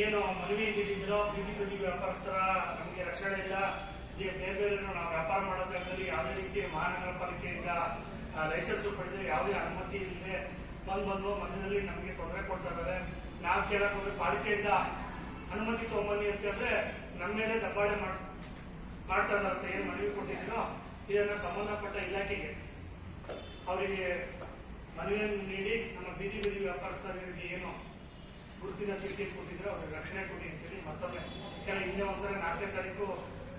ಏನು ಮನವಿ ನೀಡಿದಿರೋ ಬೀದಿ ಬದಿ ವ್ಯಾಪಾರಸ್ಥರ ನಮಗೆ ರಕ್ಷಣೆ ಇಲ್ಲ. ಈ ಬೇರೆ ಬೇರೆ ನಾವು ವ್ಯಾಪಾರ ಮಾಡೋ ಜಾಗದಲ್ಲಿ ಯಾವುದೇ ರೀತಿ ಮಹಾನಗರ ಪಾಲಿಕೆಯಿಂದ ಲೈಸೆನ್ಸ್ ಪಡೆದು ಯಾವುದೇ ಅನುಮತಿ ಇಲ್ಲದೆ ಬಂದು ಬಂದು ಮಧ್ಯದಲ್ಲಿ ನಮಗೆ ತೊಂದರೆ ಕೊಡ್ತಾ ಇದ್ದಾರೆ. ನಾವು ಕೇಳಕ್ ಹೋದ್ರೆ ಪಾಲಿಕೆಯಿಂದ ಅನುಮತಿ ತಗೊಂಬನ್ನಿ ಅಂತ ಹೇಳಿದ್ರೆ ನಮ್ಮ ಮೇಲೆ ದಬ್ಬಾಳೆ ಮಾಡ್, ಮಾಡ್ತಾ ಇದ್ದಾರೆ ಏನು ಮನವಿ ಕೊಟ್ಟಿದ್ದೀರೋ, ಇದನ್ನ ಸಂಬಂಧಪಟ್ಟ ಇಲಾಖೆಗೆ ಅವರಿಗೆ ಮನವಿಯನ್ನು ನೀಡಿ, ನಮ್ಮ ಬೀದಿ ಬೀದಿ ವ್ಯಾಪಾರಸ್ಥರಿಗೆ ಏನು ಗುರುತಿನ ಚೀಟಿ ಕೊಟ್ಟಿದ್ರು, ಅವ್ರಿಗೆ ರಕ್ಷಣೆ ಕೊಡಿ ಅಂತೇಳಿ ಮತ್ತೊಮ್ಮೆ. ಯಾಕಂದ್ರೆ ಹಿಂದೆ ಒಂದ್ಸಲ ನಾಲ್ಕನೇ ತಾರೀಕು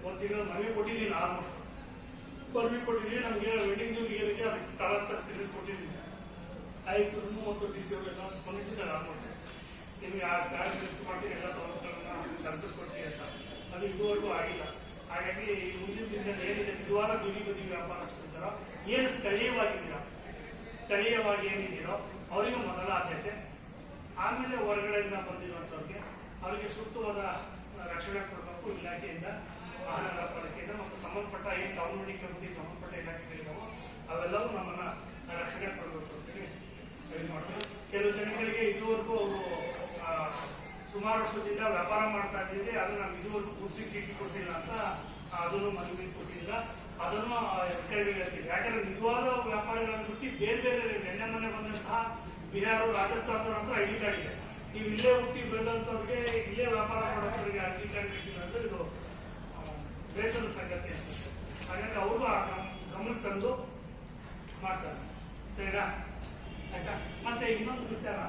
ಒಂದು ತಿಂಗಳು ಮನವಿ ಕೊಟ್ಟಿದ್ದೀನಿ ಆಲ್ಮೋಸ್ಟ್ ಮನವಿ ಕೊಟ್ಟಿದ್ದೀನಿ, ನಮಗೆ ವೆಡ್ಡಿಂಗ್ ಏನಿದೆ ಅದಕ್ಕೆ ಸ್ಥಳಾಂತರಿಸಿ ಕೊಟ್ಟಿದ್ದೀನಿ. ಆಯುಕ್ತರು ಮತ್ತು ಡಿ ಸಿ ಅವರೆಲ್ಲ ಸ್ಪಂದಿಸಿದ್ದಾರೆ ಆಲ್ಮೋಸ್ಟ್ ನಿಮಗೆ ಆ ಸ್ಥಳ ಶಿಫ್ಟ್ ಮಾಡ್ತೀವಿ ಎಲ್ಲ ಸವಲತ್ತುಗಳನ್ನ ಕಲ್ಪಿಸ್ಕೊಡ್ತೀವಿ ಅಂತ. ಅದು ಇದುವರೆಗೂ ಆಗಿಲ್ಲ. ಹಾಗಾಗಿ ಈ ಮುಂದಿನ ದಿನದಲ್ಲಿ ಏನಿದೆ, ನಿಜವಾದ ಬೀದಿ ಬದಿ ವ್ಯಾಪಾರಸ್ಥರಿದ್ದಾರೋ ಏನು ಸ್ಥಳೀಯವಾಗಿದ್ದೀರಾ ಸ್ಥಳೀಯವಾಗಿ ಏನಿದೆಯೋ, ಅವರಿಗೂ ಮೊದಲ ಆದ್ಯತೆ. ಆಮೇಲೆ ಹೊರಗಡೆಯಿಂದ ಬಂದಿರುವಂತವ್ರಿಗೆ ಅವರಿಗೆ ಸೂಕ್ತವಾದ ರಕ್ಷಣೆ ಕೊಡಬೇಕು, ಇಲಾಖೆಯಿಂದ ಮಹಾನಗರ ಪಾಲಿಕೆಯಿಂದ ಮತ್ತು ಸಂಬಂಧಪಟ್ಟ ಏನು ಮಡಿ ಕಮಿಟಿ ಸಂಬಂಧಪಟ್ಟ ಇಲಾಖೆಗಳಿದ್ದಾವೋ ಅವೆಲ್ಲವೂ ನಮ್ಮನ್ನ ರಕ್ಷಣೆ ಕೊಡಬೇಕು ಅಂತೇಳಿ ಇದು ಮಾಡ್ತೀವಿ. ಕೆಲವು ಜನಗಳಿಗೆ ಇದುವರೆಗೂ ಅವರು ಸುಮಾರು ವರ್ಷದಿಂದ ವ್ಯಾಪಾರ ಮಾಡ್ತಾ ಇದ್ದೀವಿ ಅದು ನಮ್ಗೆ ಇದುವರೆಗೂ ಪೂರ್ತಿ ಚೀಟಿ ಕೊಟ್ಟಿಲ್ಲ ಅಂತ ಅದನ್ನು ಮನವಿ ಕೊಟ್ಟಿಲ್ಲ. ಅದನ್ನು ಹೇಳ್ತೀವಿ. ಯಾಕಂದ್ರೆ ನಿಜವಾದ ವ್ಯಾಪಾರಿಗಳನ್ನು ಬಿಟ್ಟು ಬೇರೆ ಬೇರೆ, ನೆನ್ನೆ ಮೊನ್ನೆ ಬಂದಂತಹ ಬಿಹಾರ ರಾಜಸ್ಥಾನದವ್ರ ಐ ಡಿ ಕಾರ್ಡ್ ಇದೆ. ನೀವು ಇಲ್ಲೇ ಹುಟ್ಟಿ ಬೆಳೆದಂತವ್ರಿಗೆ ಇಲ್ಲೇ ವ್ಯಾಪಾರ ಮಾಡೋರಿಗೆ ಐಡಿ ಕಾರ್ಡ್ ಬೇಕಿಲ್ಲ ಅಂದ್ರೆ ಇದು ಬೇಸರದ ಸಂಗತಿ ಅನ್ಸುತ್ತೆ ಹಾಗಾಗಿ ಅವ್ರಿಗೂ ಗಮನಕ್ಕೆ ತಂದು ಮಾಡ್ತಾರೆ. ಸರಿನಾ? ಆಯ್ತಾ? ಮತ್ತೆ ಇನ್ನೊಂದು ವಿಚಾರ.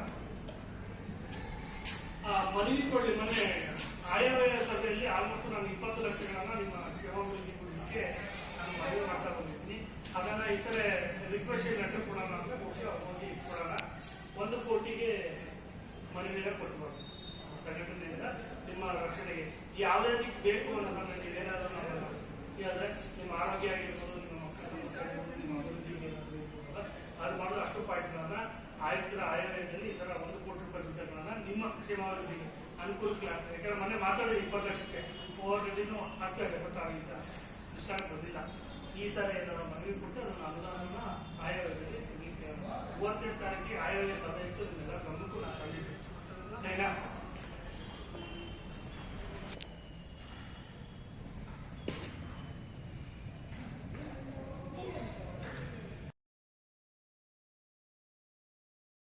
ಆ, ಮನವಿ ಕೊಡ್ಲಿ ಮೊನ್ನೆ ಆಯವ್ಯಯ ಸಭೆಯಲ್ಲಿ ಆಲ್ಮೋಸ್ಟ್ ನಾನು ಇಪ್ಪತ್ತು ಲಕ್ಷಗಳನ್ನ ನಿಮ್ಮ ಕೊಡಲಿಕ್ಕೆ ನಾನು ಮನವಿ ಮಾಡ್ತಾ ಬಂದಿದ್ದೀನಿ. ಅದನ್ನ ಈ ಸಲ ರಿಕ್ವೆಸ್ಟ್ ಲೆಟರ್ ನಿಮ್ಮ ರಕ್ಷಣೆಗೆ. ಯಾವುದೇ ರೀತಿ ಬೇಕು ಅನ್ನೋದನ್ನ ನೀವೇನಾದ್ರೂ ನಾವು ಹೇಳಿದ್ರೆ ನಿಮ್ಮ ಆರೋಗ್ಯ ಆಗಿರ್ಬೋದು, ನಿಮ್ಮ ಮಕ್ಕಳ ಸಮಸ್ಯೆ ಆಗಿರ್ಬೋದು, ನಿಮ್ಮ ಅಭಿವೃದ್ಧಿಗೆ ಏನಾದ್ರು ಇರ್ಬೋದಲ್ಲ ಅದು ಮಾಡೋದು ಅಷ್ಟು ಪಾಯಿಂಟ್ಗಳನ್ನ ಆಯುಕ್ತರ ಆಯವ್ಯಯದಲ್ಲಿ ಈ ಸಲ ಒಂದು ಕೋಟಿ ರೂಪಾಯಿ ದುಡ್ಡುಗಳನ್ನ ನಿಮ್ಮ ಕ್ಷೇಮಾಭಿವೃದ್ಧಿಗೆ ಅನುಕೂಲಕ್ಕೆ ಆಗ್ತದೆ ಯಾಕಂದ್ರೆ ಮೊನ್ನೆ ಮಾತಾಡಿದ್ರೆ ಇಪ್ಪತ್ತು ಲಕ್ಷಕ್ಕೆ. ಓವರ್ಡಿನೂ ಆಗ್ತಾ ಇದೆ ಬಟ್ ಆಗಿದ್ದ ಇಷ್ಟ ಬಂದಿಲ್ಲ. ಈ ಸಲ ಏನಾದ್ರು ಮನವಿ ಕೊಟ್ಟು ಅದನ್ನ ಅನುದಾನವನ್ನ ಆಯವ್ಯಯದಲ್ಲಿ ಮೂವತ್ತೆಂಟು ತಾರೀಕಿಗೆ ಆಯವ್ಯ ಸಭೆ ಇತ್ತು ನಿಮ್ಮೆಲ್ಲ ಗಮನಕ್ಕೂ ನಾನು ತಂದಿದ್ದೆ. ಸರಿನಾ?